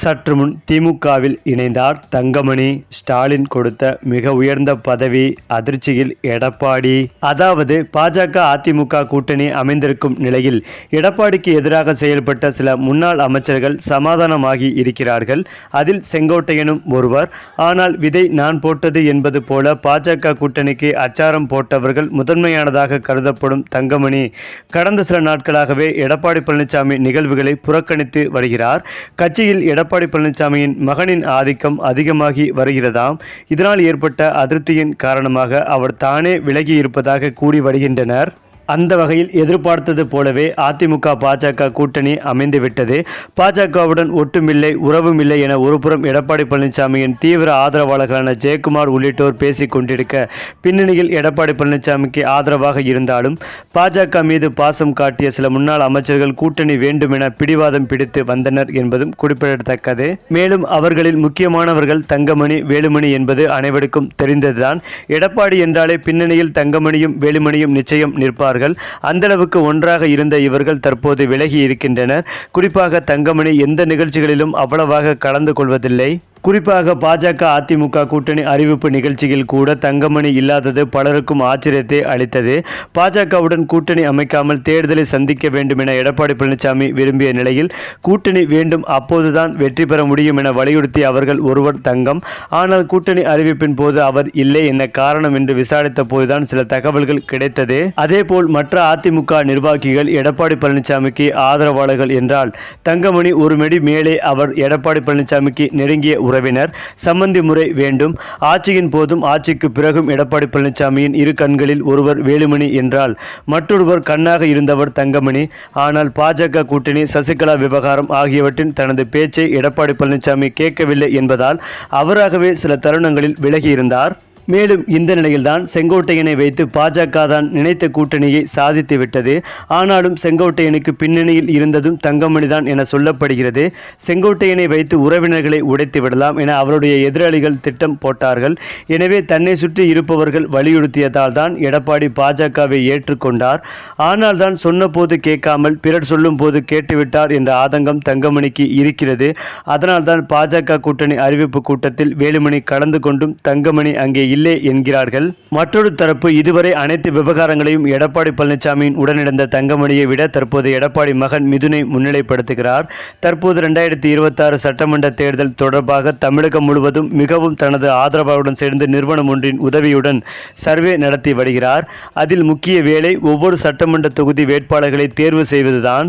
சற்று முன் திமுகவில் இணைந்தார் தங்கமணி. ஸ்டாலின் கொடுத்த மிக உயர்ந்த பதவி அதிர்ச்சியில் எடப்பாடி. அதாவது பாஜக அதிமுக கூட்டணி அமைந்திருக்கும் நிலையில் எடப்பாடிக்கு எதிராக செயல்பட்ட சில முன்னாள் அமைச்சர்கள் சமாதானமாகி இருக்கிறார்கள். அதில் செங்கோட்டையனும் ஒருவர். ஆனால் விதை நான் போட்டது என்பது போல பாஜக கூட்டணிக்கு அச்சாரம் போட்டவர்கள் முதன்மையானதாக கருதப்படும் தங்கமணி. கடந்த சில நாட்களாகவே எடப்பாடி பழனிசாமி நிகழ்வுகளை புறக்கணித்து வருகிறார். கட்சியில் எடப்பாடி பழனிசாமியின் மகனின் ஆதிக்கம் அதிகமாகி வருகிறதாம். இதனால் ஏற்பட்ட அதிருப்தியின் காரணமாக அவர் தானே விலகி இருப்பதாக கூறி வருகின்றனர். அந்த வகையில் எதிர்பார்த்தது போலவே அதிமுக பாஜக கூட்டணி அமைந்துவிட்டது பாஜகவுடன் ஒட்டுமில்லை உறவுமில்லை என ஒருபுறம் எடப்பாடி பழனிசாமியின் தீவிர ஆதரவாளர்களான ஜெயக்குமார் உள்ளிட்டோர் பேசிக் கொண்டிருக்க பின்னணியில் எடப்பாடி பழனிசாமிக்கு ஆதரவாக இருந்தாலும் பாஜக மீது பாசம் காட்டிய சில முன்னாள் அமைச்சர்கள் கூட்டணி வேண்டும் என பிடிவாதம் பிடித்து வந்தனர் என்பதும் குறிப்பிடத்தக்கது. மேலும் அவர்களில் முக்கியமானவர்கள் தங்கமணி வேலுமணி என்பது அனைவருக்கும் தெரிந்ததுதான். எடப்பாடி என்றாலே பின்னணியில் தங்கமணியும் வேலுமணியும் நிச்சயம் நிற்பார் நிற்பார்கள் அந்தளவுக்கு ஒன்றாக இருந்த இவர்கள் தற்போது விலகி இருக்கின்றனர். குறிப்பாக தங்கமணி எந்த நிகழ்ச்சிகளிலும் அவ்வளவாக கலந்து கொள்வதில்லை. குறிப்பாக பாஜக அதிமுக கூட்டணி அறிவிப்பு நிகழ்ச்சியில் கூட தங்கமணி இல்லாதது பலருக்கும் ஆச்சரியத்தை அளித்தது. பாஜகவுடன் கூட்டணி அமைக்காமல் தேர்தலை சந்திக்க வேண்டும் என எடப்பாடி பழனிசாமி விரும்பிய நிலையில் கூட்டணி வேண்டும் அப்போதுதான் வெற்றி பெற முடியும் என வலியுறுத்திய அவர்கள் ஒருவர் தங்கம். ஆனால் கூட்டணி அறிவிப்பின் போது அவர் இல்லை என்ன காரணம் என்று விசாரித்த போதுதான் சில தகவல்கள் கிடைத்தது. அதேபோல் மற்ற அதிமுக நிர்வாகிகள் எடப்பாடி பழனிசாமிக்கு ஆதரவாளர்கள் என்றால் தங்கமணி ஒரு மெடி மேலே அவர் எடப்பாடி பழனிசாமிக்கு நெருங்கிய உறவினர் சம்பந்தி முறை வேண்டும். ஆட்சியின் போதும் ஆட்சிக்கு பிறகும் எடப்பாடி பழனிசாமியின் இரு கண்களில் ஒருவர் வேலுமணி என்றால் மற்றொருவர் கண்ணாக இருந்தவர் தங்கமணி. ஆனால் பாஜக கூட்டணி சசிகலா விவகாரம் ஆகியவற்றின் தனது பேச்சை எடப்பாடி பழனிசாமி கேட்கவில்லை என்பதால் அவராகவே சில தருணங்களில் விலகியிருந்தார். மேலும் இந்த நிலையில்தான் செங்கோட்டையனை வைத்து பாஜக தான் நினைத்த கூட்டணியை சாதித்து விட்டது. ஆனாலும் செங்கோட்டையனுக்கு பின்னணியில் இருந்ததும் தங்கமணி தான் என சொல்லப்படுகிறது. செங்கோட்டையனை வைத்து உறவினர்களை உடைத்து விடலாம் என அவருடைய எதிராளிகள் திட்டம் போட்டார்கள். எனவே தன்னை சுற்றி இருப்பவர்கள் வலியுறுத்தியதால் தான் எடப்பாடி பாஜகவை ஏற்றுக்கொண்டார். ஆனால் தான் சொன்னபோது கேட்காமல் பிறர் சொல்லும் போது கேட்டுவிட்டார் என்ற ஆதங்கம் தங்கமணிக்கு இருக்கிறது. அதனால்தான் பாஜக கூட்டணி அறிவிப்பு கூட்டத்தில் வேலுமணி கலந்து கொண்டும் தங்கமணி அங்கே இல்லை என்கிறார்கள். மற்றொரு தரப்பு இதுவரை அனைத்து விவகாரங்களையும் எடப்பாடி பழனிசாமியின் உடனிருந்த தங்கமணியை விட தற்போது எடப்பாடி மகன் மிதுனை முன்னிலைப்படுத்துகிறார். தற்போது ரெண்டாயிரத்தி இருபத்தாறு சட்டமன்ற தேர்தல் தொடர்பாக தமிழகம் முழுவதும் மிகவும் தனது ஆதரவாளருடன் சேர்ந்து நிறுவனம் ஒன்றின் உதவியுடன் சர்வே நடத்தி வருகிறார். அதில் முக்கிய வேலை ஒவ்வொரு சட்டமன்ற தொகுதி வேட்பாளர்களை தேர்வு செய்வதுதான்.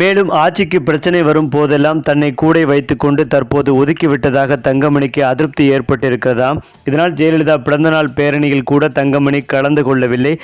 மேலும் ஆட்சிக்கு பிரச்சனை வரும் போதெல்லாம் தன்னை கூடை வைத்துக்கொண்டு தற்போது ஒதுக்கிவிட்டதாக தங்கமணிக்கு அதிருப்தி ஏற்பட்டிருக்கிறதாம். இதனால் ஜெயலலிதா பிறந்தநாள் பேரணியில் கூட தங்கமணி கலந்து கொள்ளவில்லை.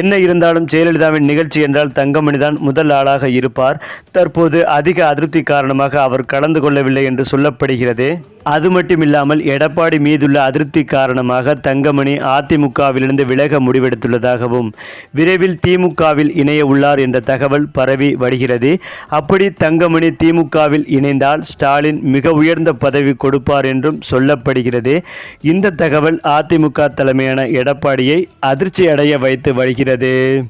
என்ன இருந்தாலும் ஜெயலலிதாவின் நிகழ்ச்சி என்றால் தங்கமணி தான் முதல் ஆளாக இருப்பார். தற்போது அதிக அதிருப்தி காரணமாக அவர் கலந்து கொள்ளவில்லை என்று சொல்லப்படுகிறது. அது மட்டுமில்லாமல் எடப்பாடி மீதுள்ள அதிருப்தி காரணமாக தங்கமணி அதிமுகவிலிருந்து விலக முடிவெடுத்துள்ளதாகவும் விரைவில் திமுகவில் இணைய உள்ளார் என்ற தகவல் பரவி வருகிறது. அப்படி தங்கமணி திமுகவில் இணைந்தால் ஸ்டாலின் மிக உயர்ந்த பதவி கொடுப்பார் என்றும் சொல்லப்படுகிறது. இந்த தகவல் அதிமுக தலைமையான எடப்பாடியை அதிர்ச்சி அடைய வைத்து வருகிறது.